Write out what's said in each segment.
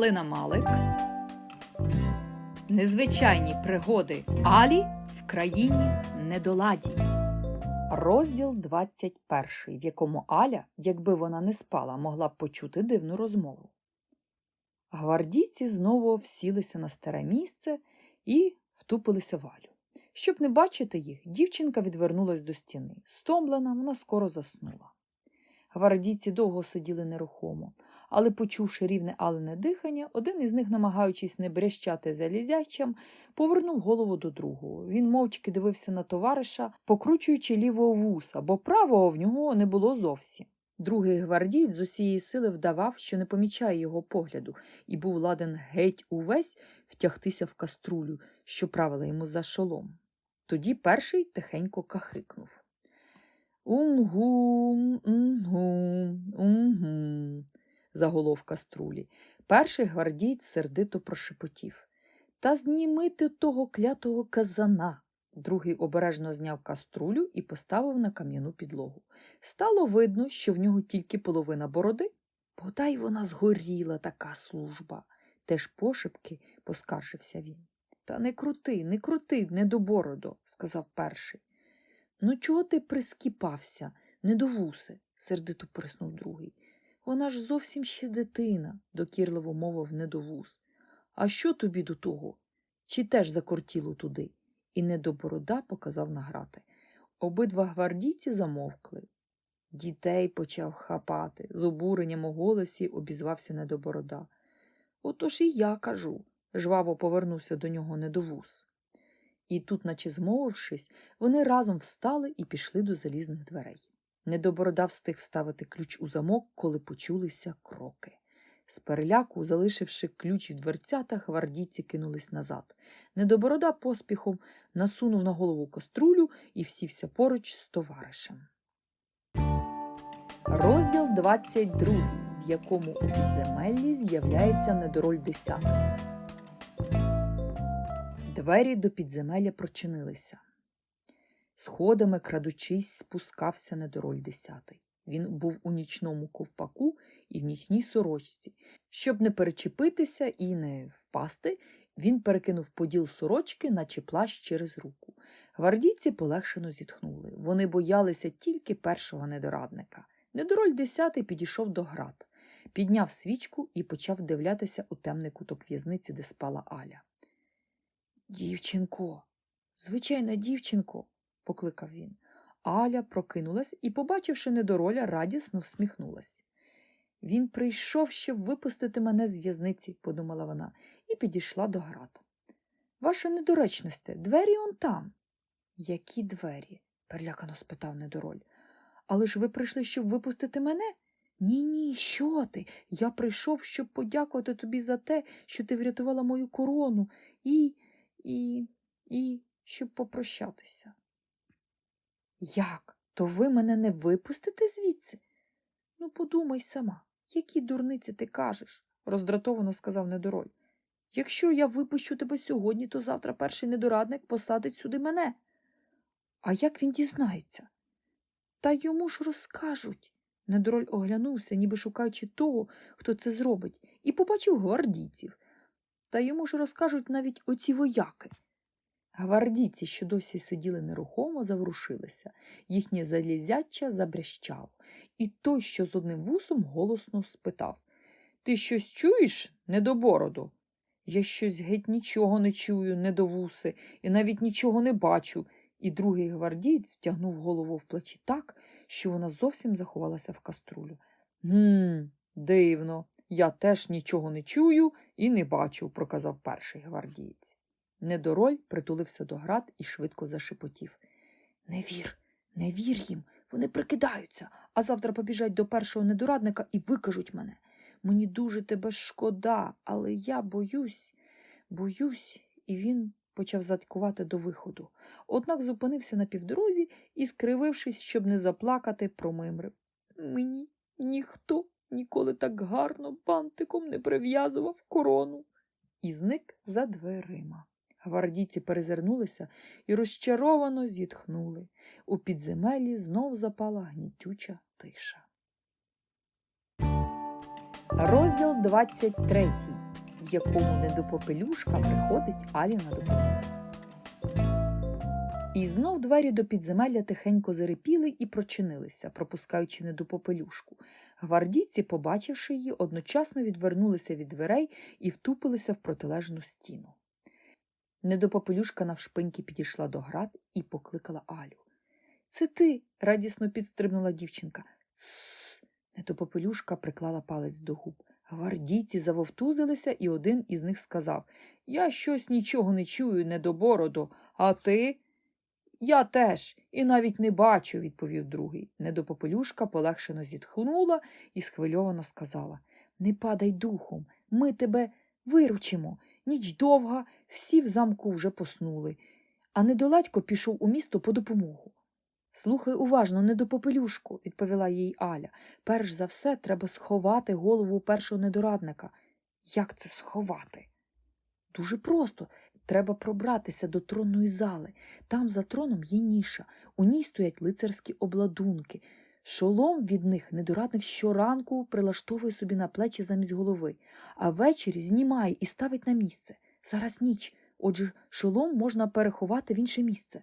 Галина Малик. Незвичайні пригоди Алі в країні недоладій. Розділ 21, в якому Аля, якби вона не спала, могла б почути дивну розмову. Гвардійці знову всілися на старе місце і втупилися в Алю. Щоб не бачити їх, дівчинка відвернулась до стіни. Стомлена, вона скоро заснула. Гвардійці довго сиділи нерухомо, але, почувши рівне алене дихання, один із них, намагаючись не брещати залізячам, повернув голову до другого. Він мовчки дивився на товариша, покручуючи лівого вуса, бо правого в нього не було зовсім. Другий гвардієць з усієї сили вдавав, що не помічає його погляду, і був ладен геть увесь втягтися в каструлю, що правила йому за шолом. Тоді перший тихенько кахикнув. Умгум, умгум, умгум, заголов каструлі. Перший гвардієць сердито прошепотів. Та знімити того клятого казана. Другий обережно зняв каструлю і поставив на кам'яну підлогу. Стало видно, що в нього тільки половина бороди. Подай вона згоріла така служба. Теж пошепки поскаржився він. Та не крути, не крути, недобородо, сказав перший. Ну, чого ти прискіпався, недовусе, сердито приснув другий. Вона ж зовсім ще дитина, докірливо мовив недовус. А що тобі до того? Чи теж закортіло туди? І недоборода показав награти. Обидва гвардійці замовкли. Дітей почав хапати, з обуренням у голосі обізвався недоборода. Отож і я кажу, жваво повернувся до нього недовус. І тут, наче змовившись, вони разом встали і пішли до залізних дверей. Недоборода встиг вставити ключ у замок, коли почулися кроки. З переляку, залишивши ключ в дверцятах, гвардійці кинулись назад. Недоборода поспіхом насунув на голову каструлю і всівся поруч з товаришем. Розділ 22, в якому у підземеллі з'являється недороль 10. Двері до підземелля прочинилися. Сходами, крадучись, спускався недороль десятий. Він був у нічному ковпаку і в нічній сорочці. Щоб не перечепитися і не впасти, він перекинув поділ сорочки, наче плащ через руку. Гвардійці полегшено зітхнули. Вони боялися тільки першого недорадника. Недороль десятий підійшов до град, підняв свічку і почав вдивлятися у темний куток в'язниці, де спала Аля. Дівчинко, звичайна дівчинко, покликав він. Аля прокинулась і, побачивши недороля, радісно всміхнулась. Він прийшов, щоб випустити мене з в'язниці, подумала вона, і підійшла до град. Ваша недоречносте, двері он там. Які двері? перелякано спитав недороль. Але ж ви прийшли, щоб випустити мене? Ні, ні, що ти? Я прийшов, щоб подякувати тобі за те, що ти врятувала мою корону, і, і, і щоб попрощатися. Як? То ви мене не випустите звідси? Ну, подумай сама, які дурниці ти кажеш, роздратовано сказав недороль. Якщо я випущу тебе сьогодні, то завтра перший недорадник посадить сюди мене. А як він дізнається? Та йому ж розкажуть. Недороль оглянувся, ніби шукаючи того, хто це зробить, і побачив гвардійців. Та йому ж розкажуть навіть оці вояки. Гвардійці, що досі сиділи нерухомо, заворушилися, їхнє залізяча забрящало, і той, що з одним вусом, голосно спитав Ти щось чуєш, недобороду? Я щось геть нічого не чую, недовуси, і навіть нічого не бачу. І другий гвардієць втягнув голову в плечі так, що вона зовсім заховалася в каструлю. Гм, дивно, я теж нічого не чую і не бачу, проказав перший гвардієць. Недороль притулився до град і швидко зашепотів. Не вір, не вір їм, вони прикидаються, а завтра побіжать до першого недорадника і викажуть мене. Мені дуже тебе шкода, але я боюсь, боюсь, і він почав заткувати до виходу. Однак зупинився на півдорозі і, скривившись, щоб не заплакати, промимрив. Мені ніхто ніколи так гарно бантиком не прив'язував корону. І зник за дверима. Гвардійці перезирнулися і розчаровано зітхнули. У підземелі знов запала гнітюча тиша. Розділ 23, в якому недопопелюшка приходить Алі на допомогу. І знов двері до підземелля тихенько зарипіли і прочинилися, пропускаючи недопопелюшку. Гвардійці, побачивши її, одночасно відвернулися від дверей і втупилися в протилежну стіну. Недопопелюшка навшпиньки підійшла до град і покликала Алю. Це ти. радісно підстрибнула дівчинка. Тссс. Недопопелюшка приклала палець до губ. Гвардійці завовтузилися, і один із них сказав Я щось нічого не чую, недобородо, а ти? Я теж, і навіть не бачу, відповів другий. Недопопелюшка полегшено зітхнула і схвильовано сказала Не падай духом, ми тебе виручимо. Ніч довга, всі в замку вже поснули, а недоладько пішов у місто по допомогу. Слухай уважно, недопопелюшку, відповіла їй Аля. Перш за все треба сховати голову першого недорадника. Як це сховати? Дуже просто. Треба пробратися до тронної зали. Там за троном є ніша, у ній стоять лицарські обладунки. Шолом від них недорадник щоранку прилаштовує собі на плечі замість голови, а ввечері знімає і ставить на місце. Зараз ніч, отже, шолом можна переховати в інше місце.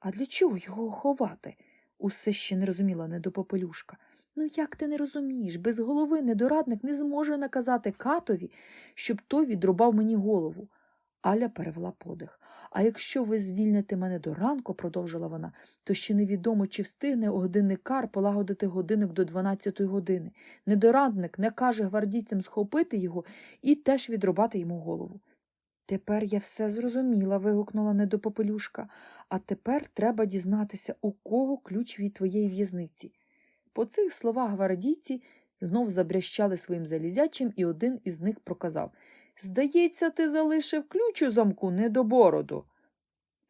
А для чого його ховати? усе ще не розуміла недопопелюшка. Ну як ти не розумієш? Без голови недорадник не зможе наказати катові, щоб той відрубав мені голову. Аля перевела подих. А якщо ви звільните мене до ранку, продовжила вона, то ще невідомо, чи встигне годинникар полагодити годинник до 12 години. Недорадник не каже гвардійцям схопити його і теж відрубати йому голову. Тепер я все зрозуміла, вигукнула недопопелюшка. А тепер треба дізнатися, у кого ключ від твоєї в'язниці. По цих словах гвардійці знов забрящали своїм залізячим, і один із них проказав Здається, ти залишив ключ у замку не до бороду.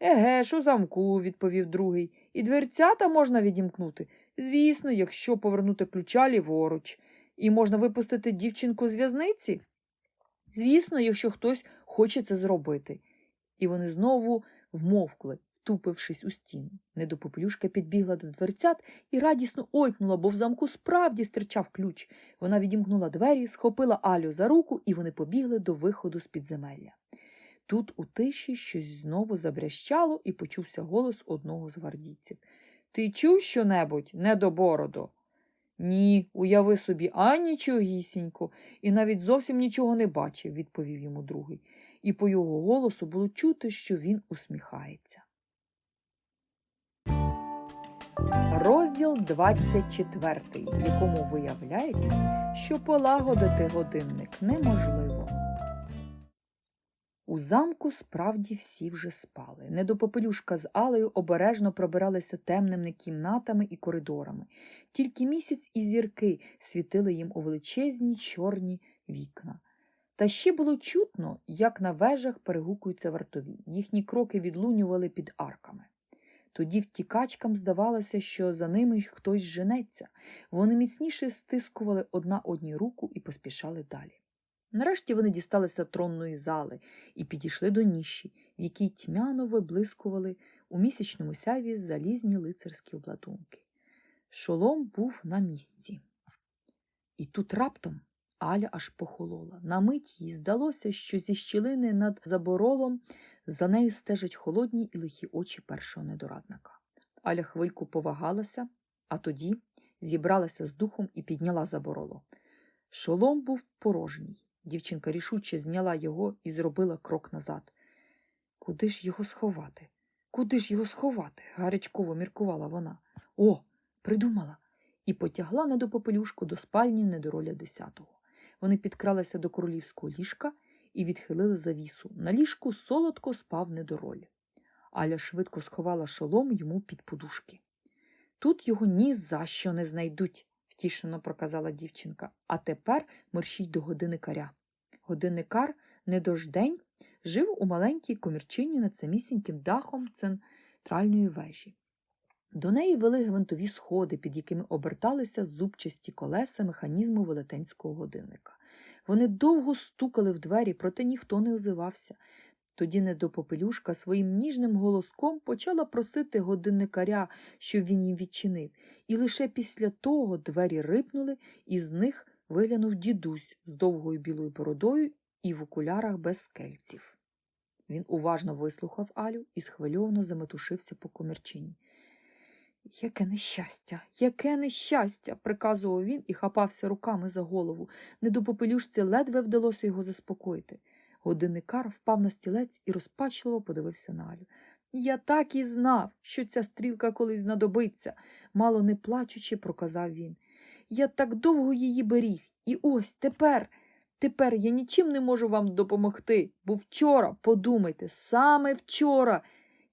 Еге ж, у замку, відповів другий, і дверцята можна відімкнути. Звісно, якщо повернути ключа ліворуч. І можна випустити дівчинку з в'язниці? Звісно, якщо хтось хоче це зробити. І вони знову вмовкли, втупившись у стіну. Недопопелюшка підбігла до дверцят і радісно ойкнула, бо в замку справді стирчав ключ. Вона відімкнула двері, схопила Алю за руку, і вони побігли до виходу з підземелля. Тут у тиші щось знову забрящало і почувся голос одного з гвардійців. Ти чув що-небудь, недобородо? Ні, уяви собі, а нічогісінько, і навіть зовсім нічого не бачив, відповів йому другий, і по його голосу було чути, що він усміхається. Розділ 24, в якому виявляється, що полагодити годинник неможливо. У замку справді всі вже спали. Недопопелюшка з Алею обережно пробиралися темними кімнатами і коридорами. Тільки місяць і зірки світили їм у величезні чорні вікна. Та ще було чутно, як на вежах перегукуються вартові. Їхні кроки відлунювали під арками. Тоді втікачкам здавалося, що за ними хтось женеться. Вони міцніше стискували одна одній руку і поспішали далі. Нарешті вони дісталися тронної зали і підійшли до ніші, в якій тьмяно виблискували у місячному сяйві залізні лицарські обладунки. Шолом був на місці. І тут раптом Аля аж похолола. На мить їй здалося, що зі щілини над заборолом за нею стежать холодні і лихі очі першого недорадника. Аля хвильку повагалася, а тоді зібралася з духом і підняла забороло. Шолом був порожній. Дівчинка рішуче зняла його і зробила крок назад. Куди ж його сховати? Куди ж його сховати? гарячково міркувала вона. О, придумала. І потягла недопопелюшку до спальні недороля десятого. Вони підкралися до королівського ліжка і відхилили завісу. На ліжку солодко спав недороль. Аля швидко сховала шолом йому під подушки. Тут його ні за що не знайдуть, втішено проказала дівчинка. А тепер мерщіть до годинникаря. Годинникар недождень жив у маленькій комірчині над самісіньким дахом центральної вежі. До неї вели гвинтові сходи, під якими оберталися зубчасті колеса механізму велетенського годинника. Вони довго стукали в двері, проте ніхто не озивався. Тоді недопопелюшка своїм ніжним голоском почала просити годинникаря, щоб він їм відчинив, і лише після того двері рипнули, і з них виглянув дідусь з довгою білою бородою і в окулярах без скельців. Він уважно вислухав Алю і схвильовано заметушився по комірчині. Яке нещастя, яке нещастя, приказував він і хапався руками за голову. Не до попелюшці ледве вдалося його заспокоїти. Годинникар впав на стілець і розпачливо подивився на Алю. Я так і знав, що ця стрілка колись знадобиться, мало не плачучи, проказав він. Я так довго її беріг, і ось тепер, тепер я нічим не можу вам допомогти, бо вчора, подумайте, саме вчора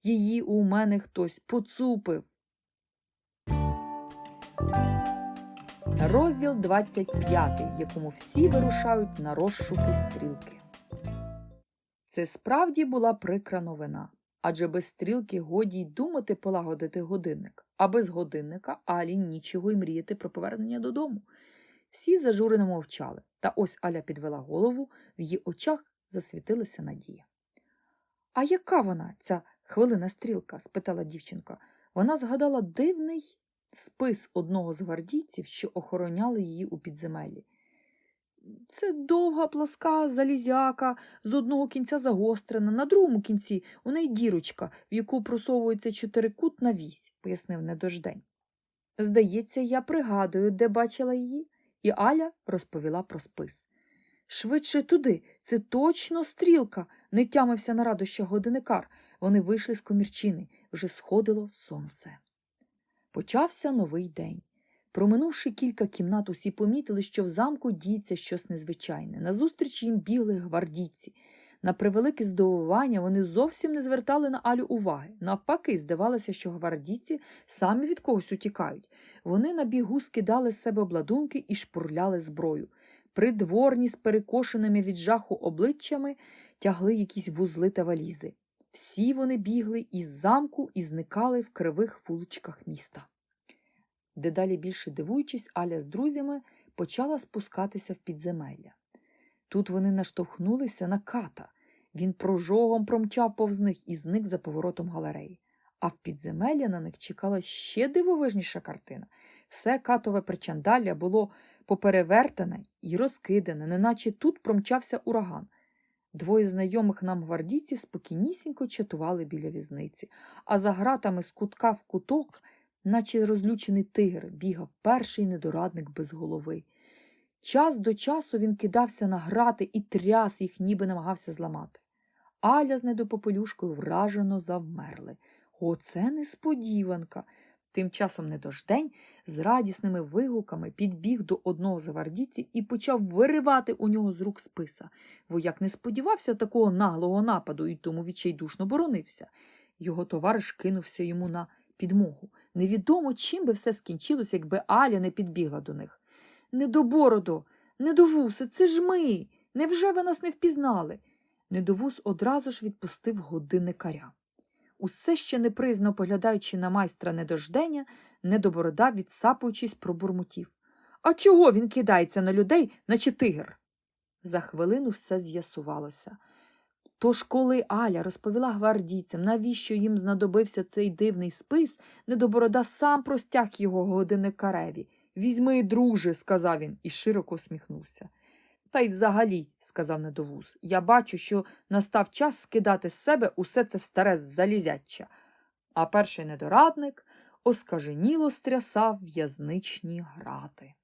її у мене хтось поцупив. Розділ 25, в якому всі вирушають на розшуки стрілки. Це справді була прикра новина, адже без стрілки годі й думати полагодити годинник, а без годинника Алі нічого й мріяти про повернення додому. Всі зажурено мовчали, та ось Аля підвела голову, в її очах засвітилася надія. А яка вона, ця хвилина стрілка? спитала дівчинка. Вона згадала дивний спис одного з гвардійців, що охороняли її у підземеллі. Це довга пласка залізяка, з одного кінця загострена, на другому кінці у неї дірочка, в яку просовується чотирикутна вісь, пояснив недождень. Здається, я пригадую, де бачила її, і Аля розповіла про спис. Швидше туди, це точно стрілка, не тямився на радощах годинникар. Вони вийшли з комірчини, вже сходило сонце. Почався новий день. Проминувши кілька кімнат, усі помітили, що в замку діється щось незвичайне. Назустріч їм бігли гвардійці. На превелике здивування вони зовсім не звертали на Алю уваги. Навпаки, здавалося, що гвардійці самі від когось утікають. Вони на бігу скидали з себе обладунки і шпурляли зброю. Придворні з перекошеними від жаху обличчями тягли якісь вузли та валізи. Всі вони бігли із замку і зникали в кривих вуличках міста. Дедалі більше дивуючись, Аля з друзями почала спускатися в підземелля. Тут вони наштовхнулися на ката. Він прожогом промчав повз них і зник за поворотом галереї. А в підземелля на них чекала ще дивовижніша картина. Все катове причандалля було поперевертане і розкидане, неначе тут промчався ураган. Двоє знайомих нам гвардійців спокійнісінько чатували біля візниці, а за гратами з кутка в куток, наче розлючений тигр, бігав перший недорадник без голови. Час до часу він кидався на грати і тряс їх, ніби намагався зламати. Аля з недопопелюшкою вражено завмерли. Оце несподіванка. Тим часом недождень з радісними вигуками підбіг до одного з гвардійців і почав виривати у нього з рук списа. Вояк не сподівався такого наглого нападу і тому відчайдушно боронився. Його товариш кинувся йому на підмогу. Невідомо, чим би все скінчилося, якби Аля не підбігла до них. Недобородо, недовусе, це ж ми. Невже ви нас не впізнали? Недовус одразу ж відпустив годинникаря. Усе ще непризно поглядаючи на майстра недождення, недоборода, відсапуючись, пробурмотів. А чого він кидається на людей, наче тигр? За хвилину все з'ясувалося. Тож, коли Аля розповіла гвардійцям, навіщо їм знадобився цей дивний спис, недоборода сам простяг його годинникареві. Візьми, друже, сказав він і широко усміхнувся. Та й взагалі, сказав недовуз, я бачу, що настав час скидати з себе усе це старе залізяча. А перший недорадник оскаженіло стрясав в'язничні грати.